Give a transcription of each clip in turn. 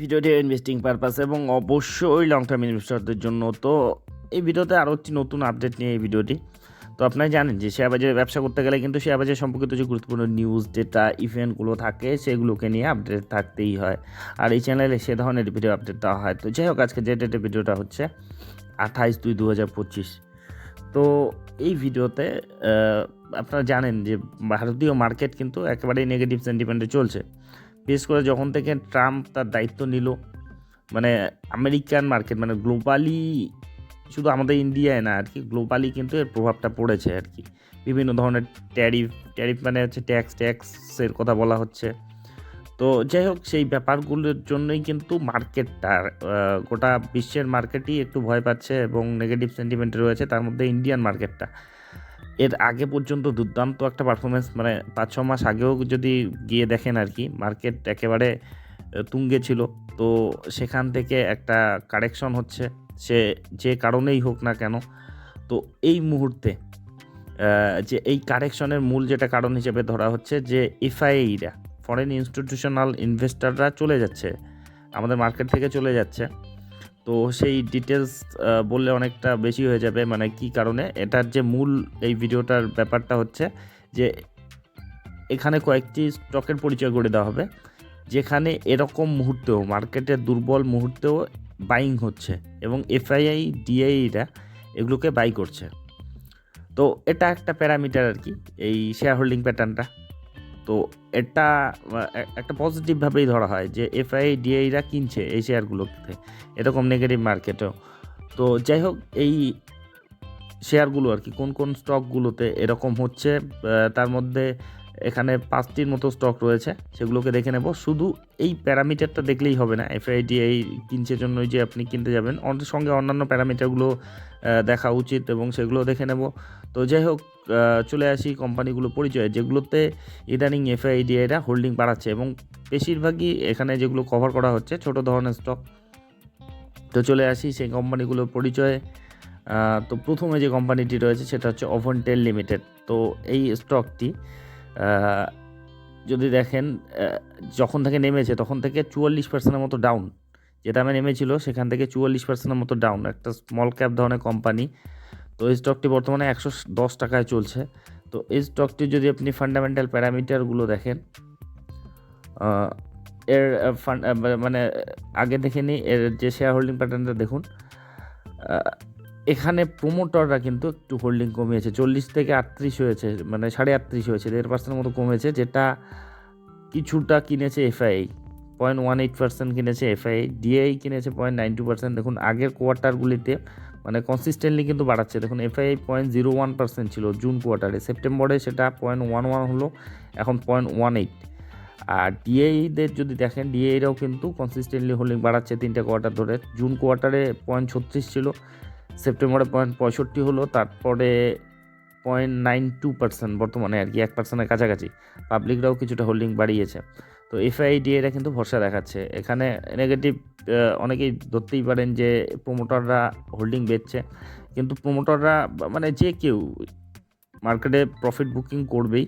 ভিডিওটি investing purpose এবং অবশ্যই লং টার্ম ইনভেস্টরদের জন্য। তো এই ভিডিওতে আরও একটি নতুন আপডেট নিয়ে এই ভিডিওটি। তো আপনারা জানেন যে শেয়ার বাজারে ব্যবসা করতে গেলে কিন্তু শেয়ার বাজার সম্পর্কিত যে গুরুত্বপূর্ণ নিউজ ডেটা ইভেন্টগুলো থাকে, সেগুলোকে নিয়ে আপডেট থাকতেই হয়। আর এই চ্যানেলে সে ধরনের ভিডিও আপডেট দেওয়া হয়। তো যাই হোক আজকে যে ডেটে ভিডিওটা হচ্ছে আঠাইশ দুই দু হাজার পঁচিশ। তো এই ভিডিওতে আপনারা জানেন যে ভারতীয় মার্কেট কিন্তু একেবারেই নেগেটিভ সেন্টিমেন্টে চলছে। বিশেষ করে যখন থেকে ট্রাম্প তার দায়িত্ব নিল মানে আমেরিকান মার্কেট মানে গ্লোবালি শুধু আমাদের ইন্ডিয়ায় না, আর কি গ্লোবালি কিন্তু এর প্রভাবটা পড়েছে আর কি। বিভিন্ন ধরনের ট্যারিফ ট্যারিফ মানে হচ্ছে ট্যাক্স, ট্যাক্সের কথা বলা হচ্ছে। তো যাই হোক, সেই ব্যাপারগুলোর জন্যই কিন্তু মার্কেটটা গোটা বিশ্বের মার্কেটই একটু ভয় পাচ্ছে এবং নেগেটিভ সেন্টিমেন্টে রয়েছে, তার মধ্যে ইন্ডিয়ান মার্কেটটা। এর আগে পর্যন্ত দুর্দান্ত একটা পারফরমেন্স মানে পাঁচ ছ মাস আগেও যদি গিয়ে দেখেন আর কি মার্কেট একেবারে তুঙ্গে ছিল। তো সেখান থেকে একটা কারেকশন হচ্ছে, সে যে কারণেই হোক না কেন। তো এই মুহূর্তে যে এই কারেকশনের মূল যেটা কারণ হিসেবে ধরা হচ্ছে যে এফআইরা ফরেন ইনস্টিটিউশনাল ইনভেস্টররা চলে যাচ্ছে, আমাদের মার্কেট থেকে চলে যাচ্ছে। তো সেই ডিটেলস বললে অনেকটা বেশি হয়ে যাবে মানে কি কারণে? এটার যে মূল এই ভিডিওটার ব্যাপারটা হচ্ছে যে, এখানে কয়েকটি স্টকের পরিচয় করে দেওয়া হবে, যেখানে এরকম মুহূর্তেও মার্কেটের দুর্বল মুহূর্তেও বাইং হচ্ছে এবং এফআইআই ডিআইরা এগুলোকে বাই করছে। তো এটা একটা প্যারামিটার আর কি, এই শেয়ার হোল্ডিং প্যাটার্নটা তো এটা একটা পজিটিভভাবেই ধরা হয় যে এফআই ডিআইরা কিনছে এই শেয়ারগুলোতে। এরকম নেগেটিভ মার্কেটেও তো যাই হোক, এই শেয়ারগুলো আর কি, কোন কোন স্টকগুলোতে এরকম হচ্ছে তার মধ্যে এখানে পাঁচটির মতো স্টক রয়েছে, সেগুলোকে দেখে নেব। শুধু এই প্যারামিটারটা দেখলেই হবে না এফআইডি এই কিনছে জন্যই যে আপনি কিনতে যাবেন। সঙ্গে অন্যান্য প্যারামিটারগুলো দেখা উচিত এবং সেগুলো দেখে নেব। তো যাই হোক চলে আসি কোম্পানিগুলো পরিচয়, যেগুলোতে ইদানিং এফআইডিআইরা হোল্ডিং বাড়াচ্ছে এবং বেশিরভাগই এখানে যেগুলো কভার করা হচ্ছে ছোট ধরনের স্টক তো চলে আসি সেই কোম্পানিগুলোর পরিচয়ে। তো প্রথমে যে কোম্পানিটি রয়েছে সেটা হচ্ছে অভনটেল লিমিটেড তো এই স্টকটি যদি দেখেন যখন থেকে নেমেছে তখন থেকে চুয়াল্লিশ পার্সেন্টের মতো ডাউন যে দামে নেমেছিল সেখান থেকে চুয়াল্লিশ পার্সেন্টের মতো ডাউন একটা স্মল ক্যাপ ধরনের কোম্পানি তো এই স্টকটি বর্তমানে একশো দশ টাকায় চলছে। তো এই স্টকটি যদি আপনি ফান্ডামেন্টাল প্যারামিটারগুলো দেখেন এর মানে আগে দেখে নিই, এর যে শেয়ার হোল্ডিং প্যাটার্নটা দেখুন এখানে প্রোমোটররা কিন্তু একটু হোল্ডিং কমিয়েছে। চল্লিশ থেকে আটত্রিশ হয়েছে মানে সাড়ে আটত্রিশ হয়েছে, দেড় পার্সেন্ট মতো কমেছে, যেটা কিছুটা কিনেছে F I point one eight percent কিনেছে এফআই ডিআই কিনেছে পয়েন্ট নাইন টু পার্সেন্ট দেখুন, আগের কোয়ার্টারগুলিতে মানে কনসিস্টেন্টলি কিন্তু বাড়াচ্ছে। দেখুন F I point zero one percent ছিল জুন কোয়ার্টারে সেপ্টেম্বরে সেটা পয়েন্ট ওয়ান ওয়ান হলো, এখন পয়েন্ট ওয়ান এইট আর ডিএইদের যদি দেখেন ডিএইরাও কিন্তু কনসিস্টেন্টলি হোল্ডিং বাড়াচ্ছে তিনটে কোয়ার্টার ধরে। জুন কোয়ার্টারে পয়েন্ট ছত্রিশ ছিল সেপ্টেম্বরে পয়েন্ট পঁয়ষট্টি হলো, তারপরে পয়েন্ট নাইন টু পার্সেন্ট বর্তমানে আর কি, এক পার্সেন্টের কাছাকাছি। পাবলিকরাও কিছুটা হোল্ডিং বাড়িয়েছে। তো এফআইডিএরা কিন্তু ভরসা দেখাচ্ছে। এখানে নেগেটিভ অনেকেই ধরতেই পারেন যে প্রোমোটাররা হোল্ডিং বেচছে। কিন্তু প্রোমোটাররা মানে যে কেউ মার্কেটে প্রফিট বুকিং করবেই।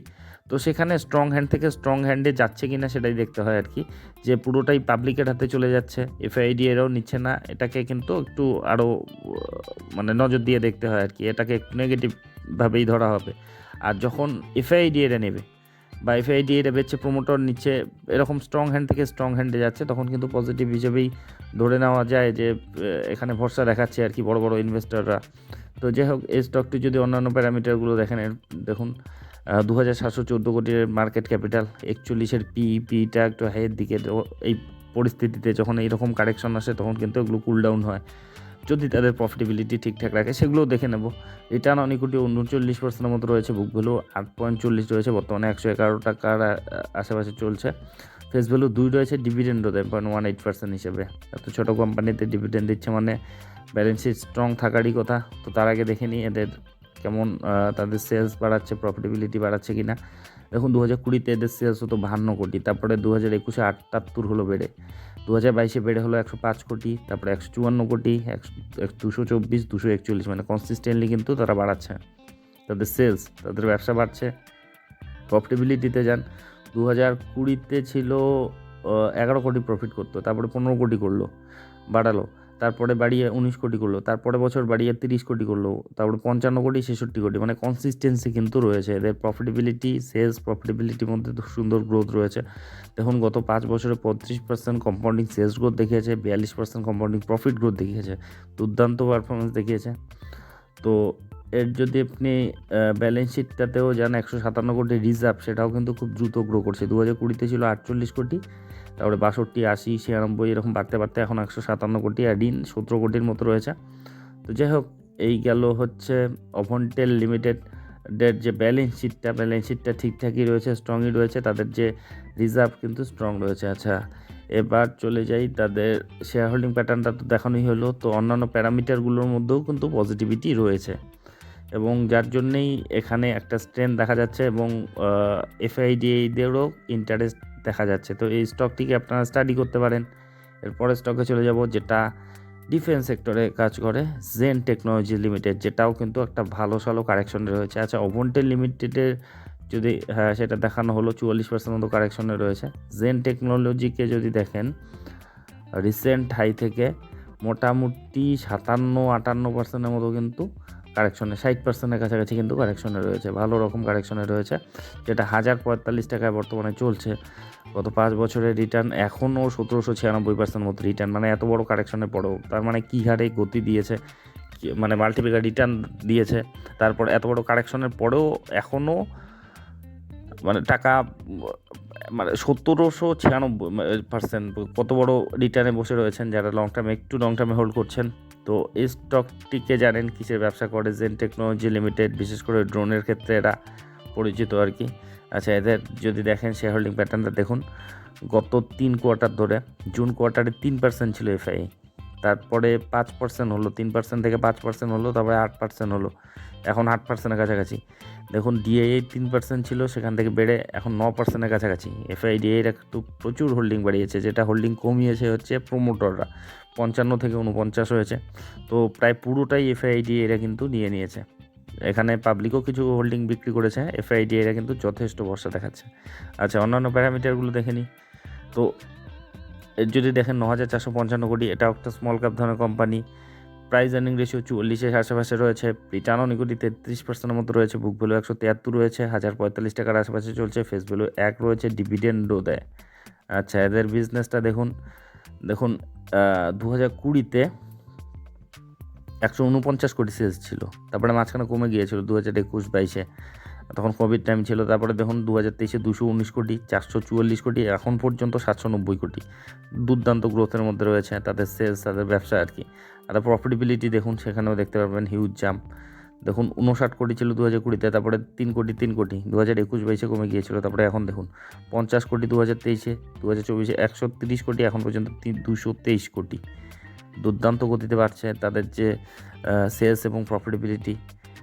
তো সেখানে স্ট্রং হ্যান্ড থেকে স্ট্রং হ্যান্ডে যাচ্ছে কি না সেটাই দেখতে হয় আর কি যে পুরোটাই পাবলিকের হাতে চলে যাচ্ছে এফআইডি এরাও নিচ্ছে না। এটাকে কিন্তু একটু আরও মানে নজর দিয়ে দেখতে হয় আর কি এটাকে একটু নেগেটিভভাবেই ধরা হবে। আর যখন এফআইডি এরা নেবে বা এফআইডি এরা বেচছে প্রোমোটর নিচ্ছে, এরকম স্ট্রং হ্যান্ড থেকে স্ট্রং হ্যান্ডে যাচ্ছে, তখন কিন্তু পজিটিভ হিসেবেই ধরে নেওয়া যায় যে এখানে ভরসা দেখাচ্ছে আর কি বড় বড় ইনভেস্টররা তো যাই হোক, এই স্টকটি যদি অন্যান্য প্যারামিটারগুলো দেখেন দেখুন দু হাজার সাতশো চোদ্দ কোটির মার্কেট ক্যাপিটাল একচল্লিশের পি পিটা একটু হাইয়ের দিকে এই পরিস্থিতিতে যখন এইরকম কারেকশন আসে, তখন কিন্তু এগুলো কুল ডাউন হয়। যদি তাদের প্রফিটেবিলিটি ঠিকঠাক রাখে, সেগুলোও দেখে নেব। রিটার্ন অন ইকুইটি উনচল্লিশ পার্সেন্টের মতো রয়েছে বুক ভ্যালু আট পয়েন্ট চল্লিশ রয়েছে, বর্তমানে একশো এগারো টাকার আশেপাশে চলছে। ফেস ভ্যালু দুই রয়েছে ডিভিডেন্ডও দেয় পয়েন্ট ওয়ান এইট পার্সেন্ট হিসেবে। এত ছোটো কোম্পানিতে ডিভিডেন্ড দিচ্ছে মানে ব্যালেন্স শিট স্ট্রং থাকারই কথা। তো তার আগে দেখে নিই এদের কেমন তাদের সেলস বাড়াচ্ছে প্রফিটেবিলিটি বাড়াচ্ছে কি না দেখুন দু হাজার কুড়িতে এদের সেলস হতো বাহান্ন কোটি, তারপরে দু হাজার একুশে আটাত্তর হলো বেড়ে। দু হাজার বাইশে বেড়ে হলো একশো পাঁচ কোটি, তারপরে একশো চুয়ান্ন কোটি, একশো এক দুশো চব্বিশ, দুশো একচল্লিশ মানে কনসিস্টেন্টলি কিন্তু তারা বাড়াচ্ছে। তাদের সেলস তাদের ব্যবসা বাড়ছে। প্রফিটেবিলিটিতে যান দু হাজার কুড়িতে ছিল এগারো কোটি প্রফিট করতো, তারপরে পনেরো কোটি করল, বাড়ালো। তারপরে বাড়িয়ে উনিশ কোটি করল, তারপরে বছর বাড়িয়ে তিরিশ কোটি করল, তারপরে পঞ্চান্ন কোটি, ছেষট্টি কোটি মানে কনসিস্টেন্সি কিন্তু রয়েছে। এদের প্রফিটেবিলিটি সেলস প্রফিটেবিলিটির মধ্যে সুন্দর গ্রোথ রয়েছে। দেখুন, গত পাঁচ বছরে পঁয়ত্রিশ পার্সেন্ট কম্পাউন্ডিং সেলস গ্রোথ দেখিয়েছে, বিয়াল্লিশ পার্সেন্ট কম্পাউন্ডিং প্রফিট গ্রোথ দেখিয়েছে। দুর্দান্ত পারফরমেন্স দেখিয়েছে। তো এর যদি আপনি ব্যালেন্স শিটটাতেও যান একশো সাতান্ন কোটি রিজার্ভ সেটাও কিন্তু খুব দ্রুত গ্রো করছে। দু হাজার কুড়িতে ছিল আটচল্লিশ কোটি, তারপরে বাষট্টি, আশি, ছিয়ানব্বই, এরকম বাড়তে বাড়তে এখন একশো সাতান্ন কোটি, আর ঋণ সতেরো কোটির মতো রয়েছে। তো যাই হোক, এই গেল হচ্ছে অভন্টেল লিমিটেড ডের যে ব্যালেন্স শিটটা ব্যালেন্স শিটটা ঠিকঠাকই রয়েছে স্ট্রংই রয়েছে, তাদের যে রিজার্ভ কিন্তু স্ট্রং রয়েছে। আচ্ছা এবার চলে যাই তাদের শেয়ার হোল্ডিং প্যাটার্নটা তো দেখানোই হলো। তো অন্যান্য প্যারামিটারগুলোর মধ্যেও কিন্তু পজিটিভিটি রয়েছে। এবং যার জন্যেই এখানে একটা স্ট্রেন দেখা যাচ্ছে এবং এফআইডিএইদেরও ইন্টারেস্ট দেখা যাচ্ছে। তো এই স্টকটিকে আপনারা স্টাডি করতে পারেন। এরপরে স্টকে চলে যাব, যেটা ডিফেন্স সেক্টরে কাজ করে জেন টেকনোলজি লিমিটেড যেটাও কিন্তু একটা ভালো সালো কারেকশনে রয়েছে। আচ্ছা অভন্টেল লিমিটেডের যদি হ্যাঁ সেটা দেখানো হলো, চুয়াল্লিশ পার্সেন্ট মতো কারেকশনে রয়েছে। জেন টেকনোলজিকে যদি দেখেন রিসেন্ট হাই থেকে মোটামুটি সাতান্ন, আটান্ন পার্সেন্টের মতো কিন্তু কারেকশনে ষাট পার্সেন্টের কাছাকাছি কিন্তু কারেকশনে রয়েছে। ভালো রকম কারেকশনে রয়েছে, যেটা হাজার পঁয়তাল্লিশ টাকায় বর্তমানে চলছে। গত পাঁচ বছরের রিটার্ন এখনও সতেরোশো ছিয়ানব্বই পার্সেন্ট মতো রিটার্ন মানে এত বড় কারেকশনের পরেও তার মানে কী হারে গতি দিয়েছে মানে মাল্টিপ্লিকার রিটার্ন দিয়েছে। তারপর এত বড় কারেকশনের পরেও এখনও মানে টাকা মানে সতেরোশো ছিয়ানব্বই পার্সেন্ট কত বড় রিটার্নে বসে রয়েছেন যারা লং টার্মে একটু লং টার্মে হোল্ড করছেন। তো এই স্টকটিকে জানেন কিসের ব্যবসা করে জেন টেকনোলজি লিমিটেড বিশেষ করে ড্রোনের ক্ষেত্রে এরা পরিচিত আর কি। আচ্ছা এদের যদি দেখেন শেয়ার হোল্ডিং প্যাটার্নটা দেখুন। গত তিন কোয়ার্টার ধরে জুন কোয়ার্টারে তিন পার্সেন্ট ছিল এফআই তারপরে পাঁচ পার্সেন্ট হলো, তিন পার্সেন্ট থেকে পাঁচ পার্সেন্ট হলো, তারপরে আট পার্সেন্ট হলো। এখন আট পার্সেন্টের কাছাকাছি। দেখুন ডিআইএ তিন পার্সেন্ট ছিল, সেখান থেকে বেড়ে এখন ন পার্সেন্টের কাছাকাছি। এফআইডিএর একটু প্রচুর হোল্ডিং বাড়িয়েছে, যেটা হোল্ডিং কমিয়েছে হচ্ছে প্রোমোটররা পঞ্চান্ন থেকে উনপঞ্চাশ হয়েছে। তো প্রায় পুরোটাই এফআইডি এরা কিন্তু নিয়ে নিয়েছে। এখানে পাবলিকও কিছু হোল্ডিং বিক্রি করেছে এফআইডি এরা কিন্তু যথেষ্ট বর্ষা দেখাচ্ছে। আচ্ছা অন্যান্য প্যারামিটারগুলো দেখে নিই। তো যদি দেখেন ন হাজার চারশো পঞ্চান্ন কোটি এটাও একটা স্মল ক্যাপ ধরনের কোম্পানি প্রাইস আর্নিং রেশিও চুয়াল্লিশের আশেপাশে রয়েছে রিটার্ন অন ইকুইটি তেত্রিশ পার্সেন্টের মতো রয়েছে বুক ভ্যালু একশো তিয়াত্তর রয়েছে, হাজার পঁয়তাল্লিশ টাকার আশেপাশে চলছে ফেস ভ্যালু এক রয়েছে ডিভিডেন্ডও দেয়। আচ্ছা এদের বিজনেসটা দেখুন দেখুন দু হাজার কুড়িতে একশো উনপঞ্চাশ কোটি সেলস ছিল, তারপরে মাঝখানে কমে গিয়েছিল দু হাজার একুশ বাইশে। তখন কোভিড টাইম ছিল, তারপরে দেখুন দু হাজার তেইশে দুশো উনিশ কোটি, চারশো চুয়াল্লিশ কোটি, এখন পর্যন্ত সাতশো নব্বই কোটি। দুর্দান্ত গ্রোথের মধ্যে রয়েছে তাদের সেলস তাদের ব্যবসা আর কি। আর প্রফিটেবিলিটি দেখুন, সেখানেও দেখতে পারবেন হিউজ জাম্প দেখুন উনষাট কোটি ছিল দু হাজার কুড়িতে, তারপরে তিন কোটি তিন কোটি দু হাজার একুশ বাইশে কমে গিয়েছিল, তারপরে এখন দেখুন পঞ্চাশ কোটি দু হাজার তেইশে দু হাজার চব্বিশে একশো তিরিশ কোটি, এখন পর্যন্ত দুশো তেইশ কোটি। দুর্দান্ত গতিতে বাড়ছে তাদের যে সেলস এবং প্রফিটেবিলিটি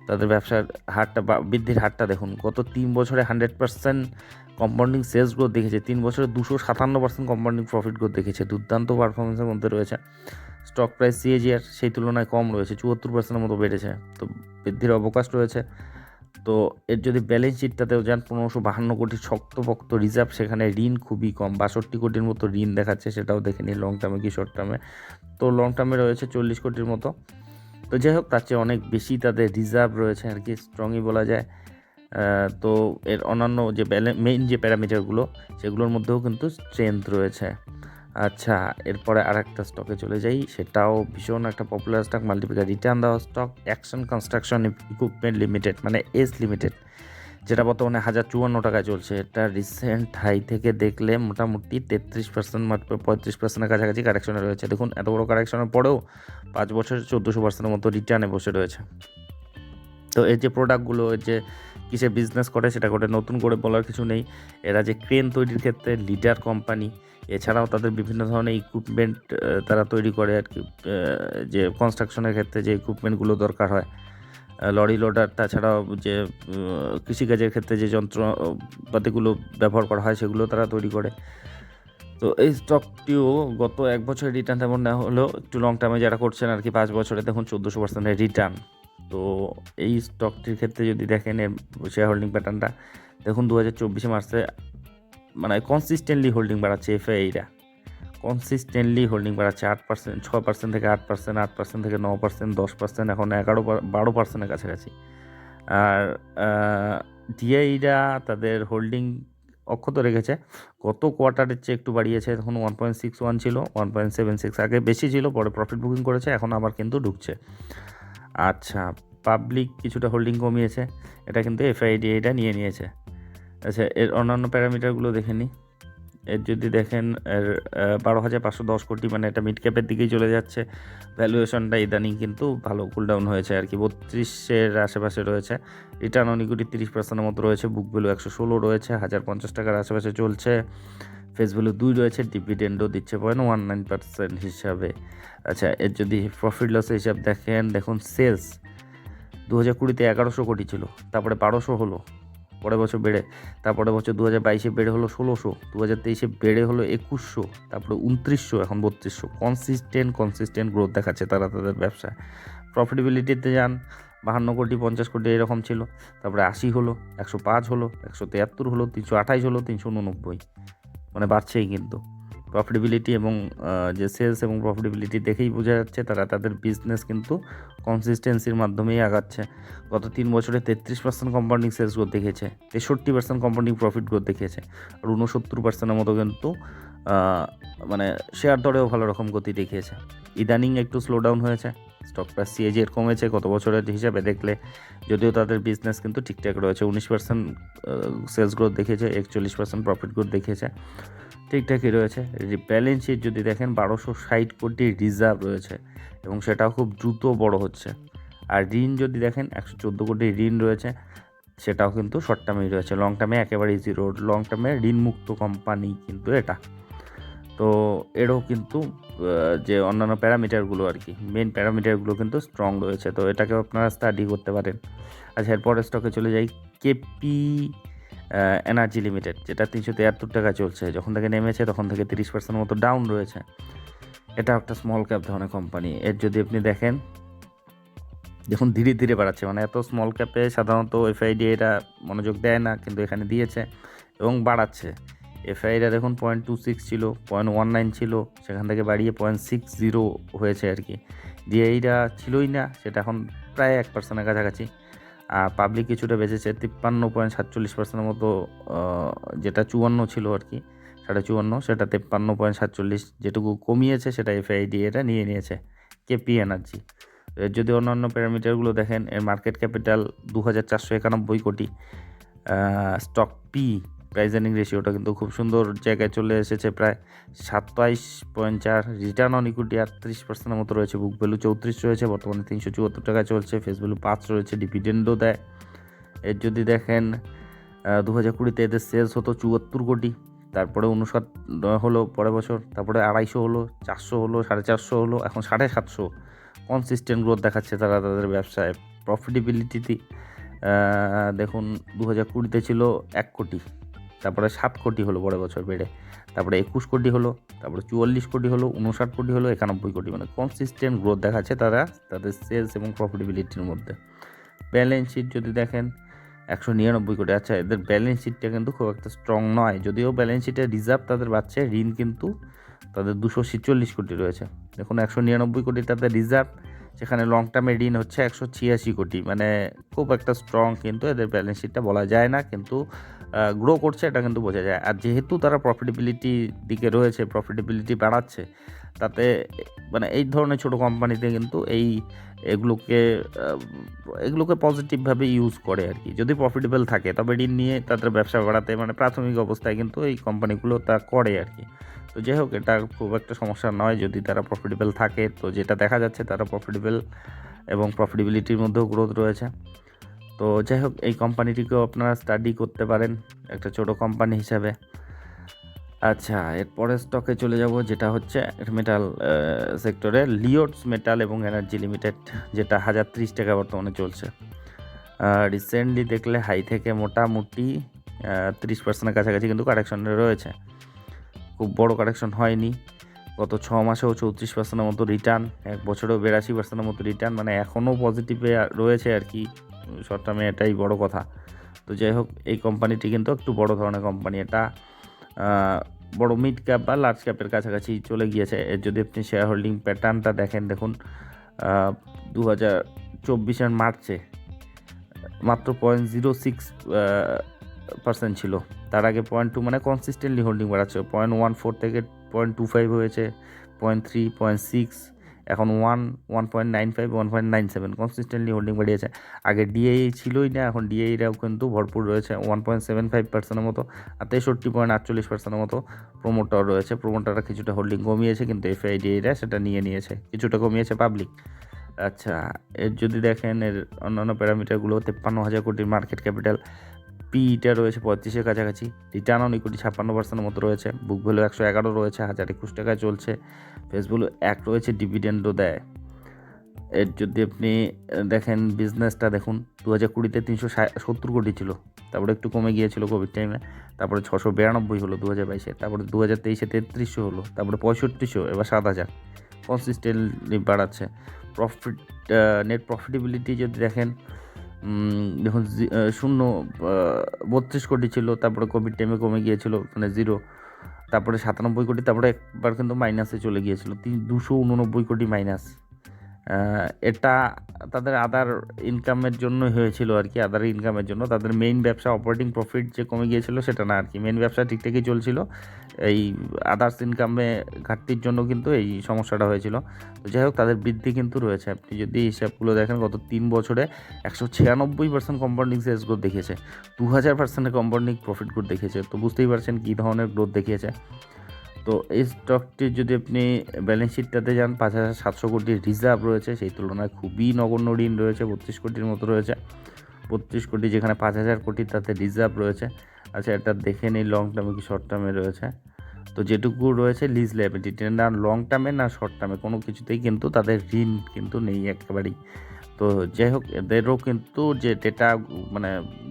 তাদের ব্যবসার হারটা বা বৃদ্ধির হারটা দেখুন। গত তিন বছরে hundred percent compounding sales growth দেখেছে। তিন বছরে দুশো সাতান্ন পার্সেন্ট কম্পাউন্ডিং প্রফিট গ্রোথ দেখেছে। দুর্দান্ত পারফরমেন্সের মধ্যে রয়েছে। স্টক প্রাইস সিএজিআর সেই তুলনায় কম রয়েছে। চুয়াত্তর পার্সেন্টের মতো বেড়েছে। তো বৃদ্ধির অবকাশ রয়েছে। তো এর যদি ব্যালেন্স শিটটাতেও যান, পনেরোশো বাহান্ন কোটি শক্তপোক্ত রিজার্ভ সেখানে ঋণ খুবই কম। বাষট্টি কোটির মতো ঋণ দেখাচ্ছে, সেটাও দেখে নিই লং টার্মে কি শর্ট টার্মে তো লং টার্মে রয়েছে চল্লিশ কোটির মতো। তো যাই হোক, তার চেয়ে অনেক বেশি তাদের রিজার্ভ রয়েছে আর কি স্ট্রংই বলা যায়। তো এর অন্যান্য যে মেইন যে প্যারামিটারগুলো সেগুলোর মধ্যেও কিন্তু স্ট্রেংথ রয়েছে। আচ্ছা এরপরে আর একটা স্টকে চলে যাই। সেটাও ভীষণ একটা পপুলার স্টক মাল্টিপ্লিকার রিটার্ন দেওয়া stock Action Construction Equipment Limited মানে এস লিমিটেড যেটা বর্তমানে হাজার চুয়ান্ন টাকায় চলছে। এটা রিসেন্ট হাই থেকে দেখলে মোটামুটি তেত্রিশ পার্সেন্ট মাত্র পঁয়ত্রিশ পার্সেন্টের কাছাকাছি কারেকশনে রয়েছে। দেখুন, এত বড় কারেকশনের পরেও পাঁচ বছরে চোদ্দোশো পার্সেন্টের মতো রিটার্নে বসে রয়েছে। তো এই যে প্রোডাক্টগুলো এর যে কিসে বিজনেস করে সেটা করে নতুন করে বলার কিছু নেই। এরা যে ক্রেন তৈরির ক্ষেত্রে লিডার কোম্পানি এছাড়াও তাদের বিভিন্ন ধরনের ইকুইপমেন্ট তারা তৈরি করে আর কি যে কনস্ট্রাকশনের ক্ষেত্রে যে ইকুইপমেন্টগুলো দরকার হয়। লরি লোডার তাছাড়াও যে কৃষিকাজের ক্ষেত্রে যে যন্ত্রপাতিগুলো ব্যবহার করা হয়, সেগুলো তারা তৈরি করে। তো এই স্টকটিও গত এক বছরের রিটার্ন তেমন না হলেও একটু লং টার্মে যারা করছেন আর কি, পাঁচ বছরে দেখুন চোদ্দোশো পার্সেন্টের রিটার্ন তো এই স্টকটির ক্ষেত্রে যদি দেখেন শেয়ার হোল্ডিং প্যাটার্নটা দেখুন দু হাজার চব্বিশে মার্চে মানে কনসিস্টেন্টলি হোল্ডিং বাড়াচ্ছে এফআইআইরা কনসিস্টেন্টলি হোল্ডিং বাড়াচ্ছে আট পার্সেন্ট ছ পার্সেন্ট থেকে আট পার্সেন্ট আট পার্সেন্ট থেকে ন পার্সেন্ট দশ পার্সেন্ট এখন এগারো বারো পার্সেন্টের কাছাকাছি আর ডিআইরা তাদের হোল্ডিং অক্ষত রেখেছে গত কোয়ার্টারের চেয়ে একটু বাড়িয়েছে এখন ওয়ান পয়েন্ট সিক্স ওয়ান ছিল ওয়ান পয়েন্ট সেভেন সিক্স আগে বেশি ছিল পরে প্রফিট বুকিং করেছে এখন আবার কিন্তু ঢুকছে আচ্ছা পাবলিক কিছুটা হোল্ডিং কমিয়েছে এটা কিন্তু এফআইডি এটা নিয়ে নিয়েছে আচ্ছা এর অন্যান্য প্যারামিটারগুলো দেখে নিই এর যদি দেখেন, এর বারো হাজার পাঁচশো দশ কোটি মানে এটা মিড ক্যাপের দিকেই চলে যাচ্ছে। ভ্যালুয়েশনটা ইদানিং কিন্তু ভালো কুলডাউন হয়েছে আর কি, বত্রিশের আশেপাশে রয়েছে। রিটার্ন অন ইকুইটি তিরিশ পার্সেন্টের মতো রয়েছে বুক ভ্যালু একশো ষোলো রয়েছে, হাজার পঞ্চাশ টাকার আশেপাশে চলছে। ফেস ভ্যালু দুই রয়েছে ডিভিডেন্ডও দিচ্ছে পয়েন্ট ওয়ান নাইন পার্সেন্ট হিসাবে। আচ্ছা এর যদি প্রফিট লসের হিসাব দেখেন, দেখুন সেলস দু হাজার কুড়িতে এগারোশো কোটি ছিল, তারপরে বারোশো হলো। পরের বছর বেড়ে তারপরে বছর দু হাজার বাইশে বেড়ে হলো ষোলোশো দু হাজার তেইশে বেড়ে হলো একুশশো, তারপরে উনত্রিশশো, এখন বত্রিশশো। কনসিস্টেন্ট কনসিস্টেন্ট গ্রোথ দেখাচ্ছে তারা তাদের ব্যবসা। প্রফিটেবিলিটিতে যান, বাহান্ন কোটি, পঞ্চাশ কোটি এরকম ছিল। তারপরে আশি হলো, একশো পাঁচ হলো, একশো তিয়াত্তর হলো, তিনশো আঠাইশ হলো, তিনশো উননব্বই। মানে বাড়ছেই কিন্তু। প্রফিটেবিলিটি এবং যে সেলস এবং প্রফিটেবিলিটি দেখেই বোঝা যাচ্ছে, তারা তাদের বিজনেস কিন্তু কনসিস্টেন্সির মাধ্যমেই আগাচ্ছে। গত তিন বছরে তেত্রিশ পার্সেন্ট কম্পাউন্ডিং সেলস গ্রোথ দেখিয়েছে, তেষট্টি পার্সেন্ট কম্পাউন্ডিং প্রফিট গ্রোথ দেখিয়েছে, আর উনসত্তর পার্সেন্টের মতো কিন্তু মানে শেয়ার দরেও ভালো রকম গতি দেখিয়েছে। ইদানিং একটু স্লো ডাউন হয়েছে stock price C A G এর কমেছে, গত বছরের হিসাবে দেখলে যদিও তাদের বিজনেস কিন্তু ঠিকঠাক রয়েছে, উনিশ পার্সেন্ট সেলস গ্রোথ দেখিয়েছে, একচল্লিশ পার্সেন্ট প্রফিট গ্রোথ দেখিয়েছে। ঠিকঠাকই রয়েছে। ব্যালেন্স শিট যদি দেখেন, বারোশো ষাট কোটি রিজার্ভ রয়েছে এবং সেটাও খুব দ্রুত বড় হচ্ছে। আর ঋণ যদি দেখেন, একশো চোদ্দ কোটি ঋণ রয়েছে, সেটাও কিন্তু শর্ট টার্মেই রয়েছে। লং টার্মে একেবারেই জিরো লং টার্মে ঋণমুক্ত কোম্পানি কিন্তু এটা। তো এরও কিন্তু যে অন্যান্য প্যারামিটারগুলো আর কি মেন প্যারামিটারগুলো কিন্তু স্ট্রং রয়েছে। তো এটাকেও আপনারা স্টাডি করতে পারেন। আচ্ছা এরপরের স্টকে চলে যাই। কেপি এনার্জি লিমিটেড যেটা তিনশো তিয়াত্তর টাকা চলছে। যখন থেকে নেমেছে, তখন থেকে তিরিশ পার্সেন্ট মতো ডাউন রয়েছে। এটা একটা স্মল ক্যাপ ধরনের কোম্পানি এর যদি আপনি দেখেন, দেখুন ধীরে ধীরে বাড়াচ্ছে। মানে এত স্মল ক্যাপে সাধারণত এফআইডি এটা মনোযোগ দেয় না, কিন্তু এখানে দিয়েছে এবং বাড়াচ্ছে। এফআইডিটা দেখুন পয়েন্ট টু সিক্স ছিল পয়েন্ট ওয়ান নাইন ছিল, সেখান থেকে বাড়িয়ে পয়েন্ট সিক্স জিরো হয়েছে আর কি। ডিআইটা ছিলই না, সেটা এখন প্রায় এক পার্সেন্টের কাছাকাছি। পাবলিক কিছুটা বেঁচেছে, তিপ্পান্ন পয়েন্ট সাতচল্লিশ পার্সেন্টের মতো যেটা চুয়ান্ন ছিল আর কি সেটা চুয়ান্ন, সেটা তেপ্পান্ন পয়েন্ট সাতচল্লিশ যেটুকু কমিয়েছে সেটা এফআইডি এটা নিয়ে নিয়েছে কেপি এনার্জি এর যদি অন্যান্য প্যারামিটারগুলো দেখেন, এর মার্কেট ক্যাপিটাল দু হাজার চারশো একানব্বই কোটি স্টক পি প্রাইস এর্নিং রেশিওটা কিন্তু খুব সুন্দর জায়গায় চলে এসেছে প্রায় সাতাইশ পয়েন্ট চার রিটার্ন অন ইকুইটি আটত্রিশ পার্সেন্টের মতো রয়েছে বুক ভ্যালু চৌত্রিশ রয়েছে, বর্তমানে তিনশো চুয়াত্তর টাকা চলছে ফেস ভ্যালু পাঁচ রয়েছে ডিভিডেন্ডও দেয়। এর যদি দেখেন দু হাজার কুড়িতে এদের সেলস হতো চুয়াত্তর কোটি, তারপরে উনষাট হলো পরের বছর, তারপরে আড়াইশো হলো, চারশো হলো, সাড়ে চারশো হলো, এখন সাড়ে সাতশো। কনসিস্টেন্ট গ্রোথ দেখাচ্ছে তারা তাদের ব্যবসায়। প্রফিটেবিলিটিতে দেখুন দু হাজার কুড়িতে ছিল এক কোটি। তারপরে সাত কোটি হলো পরের বছর বেড়ে। তারপরে একুশ কোটি হলো, তারপরে চুয়াল্লিশ কোটি হলো উনষাট কোটি হলো, একানব্বই কোটি। মানে কনসিস্টেন্ট গ্রোথ দেখাচ্ছে তারা তাদের সেলস এবং প্রফিটেবিলিটির মধ্যে। ব্যালেন্স শিট যদি দেখেন, একশো নিরানব্বই কোটি। আচ্ছা এদের ব্যালেন্স শিটটা কিন্তু খুব একটা স্ট্রং নয়। যদিও ব্যালেন্স শিটে রিজার্ভ তাদের বাড়ছে, ঋণ কিন্তু তাদের দুশো ছেচল্লিশ কোটি রয়েছে। দেখুন, একশো নিরানব্বই কোটি তাদের রিজার্ভ সেখানে লং টার্মে ঋণ হচ্ছে একশো ছিয়াশি কোটি। মানে খুব একটা স্ট্রং কিন্তু এদের ব্যালেন্স শিটটা বলা যায় না। কিন্তু গ্রো করছে, এটা কিন্তু বোঝা যায়। আর যেহেতু তারা প্রফিটেবিলিটি দিকে রয়েছে প্রফিটেবিলিটি বাড়াচ্ছে, তাতে মানে এই ধরনের ছোট কোম্পানিতে কিন্তু এই এগুলোকে এগুলোকে পজিটিভভাবে ইউজ করে আর কি। যদি প্রফিটেবল থাকে, তবে ঋণ নিয়ে তাদের ব্যবসা বাড়াতে মানে প্রাথমিক অবস্থায় কিন্তু এই কোম্পানিগুলো তা করে আর কি। তো যাই হোক, এটা খুব একটা সমস্যা নয়, যদি তারা প্রফিটেবল থাকে, তো যেটা দেখা যাচ্ছে তারা প্রফিটেবল এবং প্রফিটেবিলিটির মধ্যেও গ্রোথ রয়েছে। তো যাই হোক এই কোম্পানিটিকেও আপনারা স্টাডি করতে পারেন, একটা ছোট কোম্পানি হিসাবে। আচ্ছা এরপরে স্টকে চলে যাব, যেটা হচ্ছে মেটাল সেক্টরে লিওটস মেটাল এবং এনার্জি লিমিটেড যেটা হাজার ত্রিশ টাকা বর্তমানে চলছে। রিসেন্টলি দেখলে হাই থেকে মোটামুটি তিরিশ পার্সেন্টের কাছাকাছি কিন্তু কারেকশনে রয়েছে। খুব বড় কারেকশন হয়নি। গত ছ মাসেও চৌত্রিশ পার্সেন্টের মতো রিটার্ন এক বছরেও বিরাশি পার্সেন্টের মতো রিটার্ন মানে এখনও পজিটিভে রয়েছে আর কি। শর্ট টার্মে এটাই বড় কথা। তো যাই হোক এই কোম্পানিটি কিন্তু একটু বড় ধরনের কোম্পানি এটা বড় মিড ক্যাপ বা লার্জ ক্যাপের কাছাকাছি চলে গিয়েছে। এর যদি আপনি শেয়ার হোল্ডিং প্যাটার্নটা দেখেন, দেখুন দু হাজার চব্বিশের মার্চে মাত্র পয়েন্ট জিরো সিক্স পার্সেন্ট ছিল। তার আগে পয়েন্ট টু মানে কনসিস্টেন্টলি হোল্ডিং বাড়াচ্ছে। পয়েন্ট ওয়ান ফোর থেকে পয়েন্ট টু ফাইভ হয়েছে পয়েন্ট থ্রি পয়েন্ট সিক্স এখন one one point nine five one point nine seven consistently holding বাড়িয়েছে। আগে ডিএই ছিলই না, এখন ডিআইরাও কিন্তু ভরপুর রয়েছে ওয়ান পয়েন্ট সেভেন ফাইভ পার্সেন্টের মতো আর তেষট্টি পয়েন্ট আটচল্লিশ পার্সেন্টের মতো প্রোমোটার রয়েছে। প্রোমোটাররা কিছুটা হোল্ডিং কমিয়েছে, কিন্তু এফআইডিআইরা সেটা নিয়ে নিয়েছে, কিছুটা কমিয়েছে পাবলিক আচ্ছা এর যদি দেখেন, এর অন্যান্য প্যারামিটারগুলো তেপ্পান্ন হাজার কোটির মার্কেট ক্যাপিটাল পিইটা রয়েছে পঁয়ত্রিশের কাছাকাছি। রিটার্ন অন ইকুইটি ছাপ্পান্ন পার্সেন্টের মতো রয়েছে। বুক ভ্যালু একশো এগারো রয়েছে, হাজার একুশ টাকায় চলছে। ফেস ভ্যালু এক রয়েছে ডিভিডেন্ডও দেয়। এর যদি আপনি দেখেন বিজনেসটা দেখুন দু হাজার কুড়িতে তিনশো সত্তর কোটি ছিল। তারপরে একটু কমে গিয়েছিল কোভিড টাইমে তারপরে ছশো বিরানব্বই হলো দু হাজার বাইশে। তারপরে দু হাজার তেইশে তেত্রিশশো হলো। তারপরে পঁয়ষট্টিশো এবার সাত হাজার। কনসিস্টেন্টলি বাড়াচ্ছে। প্রফিট নেট প্রফিটেবিলিটি যদি দেখেন জি- শূন্য বত্রিশ কোটি ছিল, তারপরে কোভিড টাইমে কমে গিয়েছিল মানে জিরো তারপরে সাতানব্বই কোটি, তারপরে একবার কিন্তু মাইনাসে চলে গিয়েছিল, তিন, দুশো উননব্বই কোটি মাইনাস এটা তাদের আদার ইনকামের জন্য হয়েছিল আর কি আদার ইনকামের জন্য। তাদের মেইন ব্যবসা অপারেটিং প্রফিট যে কমে গিয়েছিল সেটা না আর কি। মেইন ব্যবসা ঠিকঠাকই চলছিল। এই আদার্স ইনকামে ঘাটতির জন্য কিন্তু এই সমস্যাটা হয়েছিল। তো যাই হোক, তাদের বৃদ্ধি কিন্তু রয়েছে। আপনি যদি হিসাবগুলো দেখেন, গত তিন বছরে একশো ছিয়ানব্বই পার্সেন্ট কম্পাউন্ডিং সেলস গ্রোথ দেখিয়েছে। দু হাজার পার্সেন্টের কম্পাউন্ডিং প্রফিট গ্রোথ দেখিয়েছে। তো বুঝতেই পারছেন কী ধরনের গ্রোথ দেখিয়েছে। তো এই স্টকটির যদি আপনি ব্যালেন্স শিটটাতে যান, পাঁচ হাজার সাতশো কোটির রিজার্ভ রয়েছে। সেই তুলনায় খুবই নগণ্য ঋণ রয়েছে, বত্রিশ কোটির মতো রয়েছে। বত্রিশ কোটি যেখানে পাঁচ হাজার কোটি, তাতে রিজার্ভ রয়েছে। আচ্ছা এটা দেখে নিই লং টার্মে কি শর্ট টার্মে রয়েছে। তো যেটুকু রয়েছে লিজ লাইবিলিটি না লং টার্মে না শর্ট টার্মে কোনো কিছুতেই কিন্তু তাদের ঋণ কিন্তু নেই একেবারেই। তো যাই হোক, এদেরও কিন্তু যে ডেটা মানে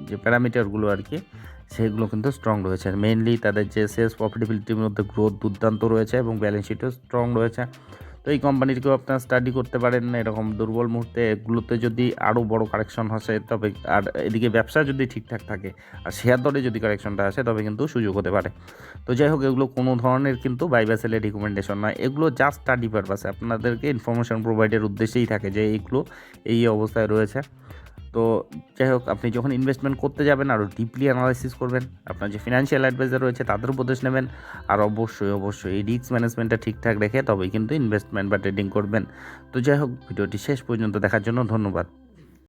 যে প্যারামিটারগুলো আর কি সেগুলো কিন্তু স্ট্রং রয়েছে। মেইনলি তাদের যে সেলস প্রফিটেবিলিটির মধ্যে গ্রোথ দুর্দান্ত রয়েছে এবং ব্যালেন্স শিটও স্ট্রং রয়েছে। তো এই কোম্পানিটিকেও আপনারা স্টাডি করতে পারেন এরকম দুর্বল মুহূর্তে। এগুলোতে যদি আরও বড় কারেকশন আসে, তবে আর এদিকে ব্যবসা যদি ঠিকঠাক থাকে আর শেয়ার দরে যদি কারেকশনটা আসে, তবে কিন্তু সুযোগ হতে পারে। তো যাই হোক, এগুলো কোনো ধরনের কিন্তু বাইবাসেলের রিকমেন্ডেশন নয়। এগুলো জাস্ট স্টাডি পারপাসে আপনাদেরকে ইনফরমেশন প্রোভাইডের উদ্দেশ্যেই থাকে যে এইগুলো এই অবস্থায় রয়েছে। তো যাই হোক, আপনি যখন ইনভেস্টমেন্ট করতে যাবেন আরও ডিপলি অ্যানালাইসিস করবেন, আপনার যে ফিনান্সিয়াল অ্যাডভাইজার রয়েছে তাদের উপদেশ নেবেন, আর অবশ্যই অবশ্যই এই রিস্ক ম্যানেজমেন্টটা ঠিকঠাক রেখে তবেই কিন্তু ইনভেস্টমেন্ট বা ট্রেডিং করবেন। তো যাই হোক, ভিডিওটি শেষ পর্যন্ত দেখার জন্য ধন্যবাদ।